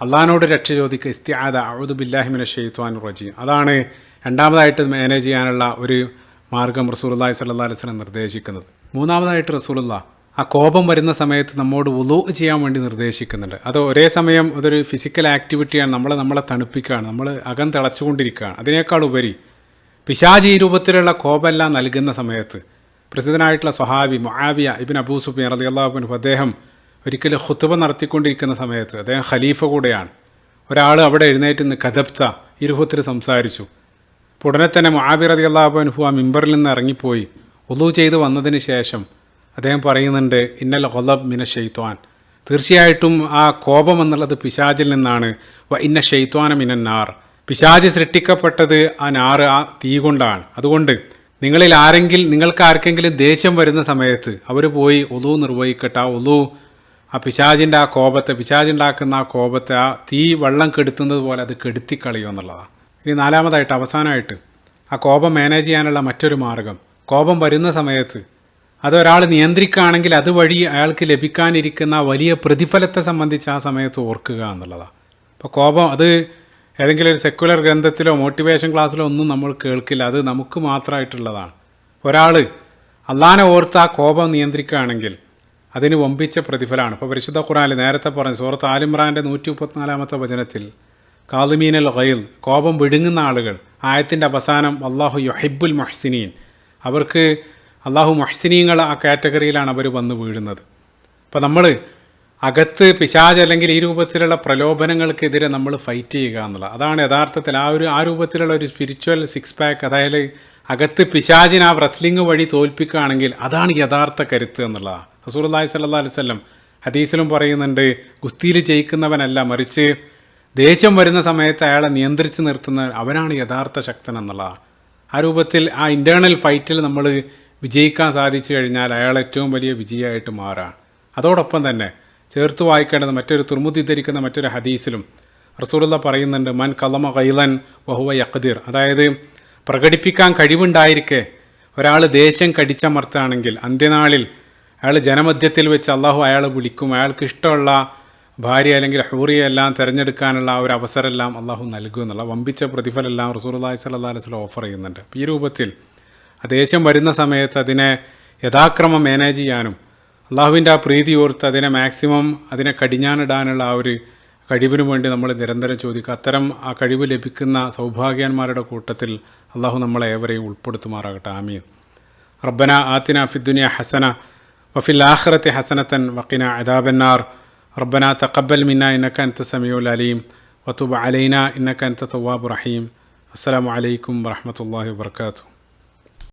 അള്ളഹാനോട് രക്ഷ ചോദിക്കുക ഇസ്തിയാദ അഴുദ് ബില്ലാഹിമിന ഷെയ്ത്വാൻ റജീം. അതാണ് രണ്ടാമതായിട്ട് മാനേജ് ചെയ്യാനുള്ള ഒരു മാർഗം റസൂലുള്ളാഹി സല്ലാ അലൈഹി വസല്ലം നിർദ്ദേശിക്കുന്നത്. മൂന്നാമതായിട്ട് റസൂലുള്ള ആ കോപം വരുന്ന സമയത്ത് നമ്മോട് ഉലൂ ചെയ്യാൻ വേണ്ടി നിർദ്ദേശിക്കുന്നുണ്ട്. അത് ഒരേ സമയം അതൊരു ഫിസിക്കൽ ആക്ടിവിറ്റിയാണ് നമ്മളെ നമ്മളെ തണുപ്പിക്കുകയാണ്. നമ്മൾ അകം തിളച്ചുകൊണ്ടിരിക്കുകയാണ്. അതിനേക്കാൾ ഉപരി പിശാജി രൂപത്തിലുള്ള കോപമെല്ലാം നൽകുന്ന സമയത്ത് പ്രസിദ്ധനായിട്ടുള്ള സ്വഹാബി മൊഹാബിയ ഇബിൻ അബൂ സുബിൻ റതി അള്ളാഹുബിൻ അദ്ദേഹം ഒരിക്കലും ഹുത്തുബ നടത്തിക്കൊണ്ടിരിക്കുന്ന സമയത്ത് അദ്ദേഹം ഖലീഫ കൂടെയാണ്. ഒരാൾ അവിടെ എഴുന്നേറ്റ് നിന്ന് കഥപ്ത ഇരുഹത്തിൽ സംസാരിച്ചു. ഉടനെ തന്നെ മൊഹാബി റതി അള്ളാഹുബൻഹു ആ മിമ്പറിൽ നിന്ന് ഇറങ്ങിപ്പോയി. ഒലു ചെയ്ത് വന്നതിന് ശേഷം അദ്ദേഹം പറയുന്നുണ്ട് ഇന്നൽ ഹൊലബ് മിന ഷെയ്ത്വാൻ തീർച്ചയായിട്ടും ആ കോപം എന്നുള്ളത് പിശാജിൽ നിന്നാണ്. വ ഇന്ന ഷെയ്ത്വാന മിനന്നാർ. പിശാജ് സൃഷ്ടിക്കപ്പെട്ടത് ആ നാറ് ആ തീ കൊണ്ടാണ്. അതുകൊണ്ട് നിങ്ങളിൽ ആരെങ്കിലും നിങ്ങൾക്ക് ആർക്കെങ്കിലും ദേഷ്യം വരുന്ന സമയത്ത് അവർ പോയി ഒതു നിർവഹിക്കട്ടെ ആ ഒതു ആ പിശാജിന്റെ ആ കോപത്തെ പിശാജുണ്ടാക്കുന്ന ആ കോപത്തെ ആ തീ വെള്ളം കെടുത്തുന്നത് പോലെ അത് കെടുത്തിക്കളയുക എന്നുള്ളതാണ്. ഇനി നാലാമതായിട്ട് അവസാനമായിട്ട് ആ കോപം മാനേജ് ചെയ്യാനുള്ള മറ്റൊരു മാർഗം. കോപം വരുന്ന സമയത്ത് അതൊരാൾ നിയന്ത്രിക്കുകയാണെങ്കിൽ അതുവഴി അയാൾക്ക് ലഭിക്കാനിരിക്കുന്ന വലിയ പ്രതിഫലത്തെ സംബന്ധിച്ച് ആ സമയത്ത് ഓർക്കുക എന്നുള്ളതാണ്. അപ്പോൾ കോപം അത് ഏതെങ്കിലും ഒരു സെക്കുലർ ഗ്രന്ഥത്തിലോ മോട്ടിവേഷൻ ക്ലാസ്സിലോ ഒന്നും നമ്മൾ കേൾക്കില്ല. അത് നമുക്ക് മാത്രമായിട്ടുള്ളതാണ്. ഒരാൾ അള്ളാനെ ഓർത്ത് ആ കോപം നിയന്ത്രിക്കുകയാണെങ്കിൽ അതിന് വമ്പിച്ച പ്രതിഫലമാണ്. ഇപ്പോൾ പരിശുദ്ധ ഖുറാനിൽ നേരത്തെ പറഞ്ഞു സൂറത്ത് ആലിമ്രാന്റെ നൂറ്റി മുപ്പത്തിനാലാമത്തെ വചനത്തിൽ കാലിമീനൽ ഗൈൽ കോപം വിടുങ്ങുന്ന ആളുകൾ. ആയത്തിന്റെ അവസാനം അള്ളാഹു യൊഹിബുൽ മഹ്സിനീൻ അവർക്ക് അള്ളാഹു മഹ്സിനീങ്ങൾ ആ കാറ്റഗറിയിലാണ് അവർ വന്ന് വീഴുന്നത്. അപ്പോൾ നമ്മൾ അകത്ത് പിശാജ് അല്ലെങ്കിൽ ഈ രൂപത്തിലുള്ള പ്രലോഭനങ്ങൾക്കെതിരെ നമ്മൾ ഫൈറ്റ് ചെയ്യുക എന്നുള്ളത് അതാണ് യഥാർത്ഥത്തിൽ ആ ഒരു ആ രൂപത്തിലുള്ള ഒരു സ്പിരിച്വൽ സിക്സ് പാക്ക് അതായത് അകത്ത് പിശാജിനെ ആ റസ്ലിംഗ് വഴി തോൽപ്പിക്കുകയാണെങ്കിൽ അതാണ് യഥാർത്ഥ കരുത്ത് എന്നുള്ളതാണ്. റസൂർല്ലാഹി സല്ലാ സ്വല്ലം ഹദീസിലും പറയുന്നുണ്ട് ഗുസ്തിയിൽ ജയിക്കുന്നവനല്ല മറിച്ച് ദേഷ്യം വരുന്ന സമയത്ത് അയാളെ നിയന്ത്രിച്ച് നിർത്തുന്ന അവനാണ് യഥാർത്ഥ ശക്തൻ എന്നുള്ളതാണ്. ആ രൂപത്തിൽ ആ ഇന്റേർണൽ ഫൈറ്റിൽ നമ്മൾ വിജയിക്കാൻ സാധിച്ചു കഴിഞ്ഞാൽ അയാൾ ഏറ്റവും വലിയ വിജയമായിട്ട് മാറുക അതോടൊപ്പം തന്നെ ചേർത്ത് വായിക്കേണ്ടത് മറ്റൊരു തുർമുതി ധരിക്കുന്ന മറ്റൊരു ഹദീസിലും റസൂലുള്ള പറയുന്നുണ്ട് മൻ കലമ കൈലൻ വഹുവ യഖദീർ. അതായത് പ്രകടിപ്പിക്കാൻ കഴിവുണ്ടായിരിക്കെ ഒരാൾ ദേശം കടിച്ചമർത്താണെങ്കിൽ അന്ത്യനാളിൽ അയാൾ ജനമധ്യത്തിൽ വെച്ച് അള്ളാഹു അയാളെ വിളിക്കും. അയാൾക്ക് ഇഷ്ടമുള്ള ഭാര്യ അല്ലെങ്കിൽ ഹൂറിയെ എല്ലാം തിരഞ്ഞെടുക്കാനുള്ള ഒരു അവസരമെല്ലാം അള്ളാഹു നൽകും എന്നുള്ള വമ്പിച്ച പ്രതിഫലമെല്ലാം റസൂർല്ലാഹി സല്ലാ അലൈഹി ഓഫർ ചെയ്യുന്നുണ്ട്. ഈ രൂപത്തിൽ ആ ദേശം വരുന്ന സമയത്ത് അതിനെ യഥാക്രമം മാനേജ് ചെയ്യാനും അള്ളാഹുവിന്റെ ആ പ്രീതി ഓർത്ത് അതിനെ മാക്സിമം അതിനെ കടിഞ്ഞാനിടാനുള്ള ആ ഒരു കഴിവിനു വേണ്ടി നമ്മൾ നിരന്തരം ചോദിക്കുക. അത്തരം ആ കഴിവ് ലഭിക്കുന്ന സൗഭാഗ്യന്മാരുടെ കൂട്ടത്തിൽ അള്ളാഹു നമ്മളെ ഏവരെയും ഉൾപ്പെടുത്തുമാറാകട്ടെ. ആമീൻ. റബ്ബന ആത്തിന ഫിദ്ദുനിയ ഹസന വഫിൽ ആഹ്റത്തെ ഹസനത്തൻ വക്കിന അദാബന്നാർ. റബ്ബന തഖബൽ മിന്ന ഇന്നക്ക അൻത സമിയുൽ അലീം വത്തുബ അലൈന ഇന്നക്ക അൻത തവാബ് റഹീം. അസ്സലാമു അലൈക്കും വറഹമത്തല്ലാഹി വാത്തു